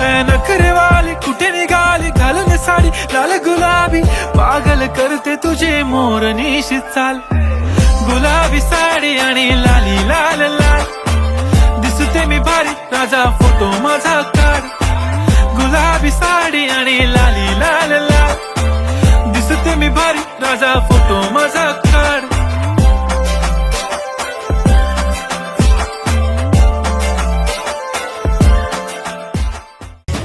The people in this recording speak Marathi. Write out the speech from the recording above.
नखरेवाली कुठे निघाली? घालून साडी लाल गुलाबी. पागल करते तुझे मोर निशी चाल. गुलाबी साडी आणि लाली लाल लाल. दिसते मी भारी राजा फोटो माझा काढ. गुलाबी साडी आणि लाली लाल लाल. दिसते मी भारी राजा फोटो माझा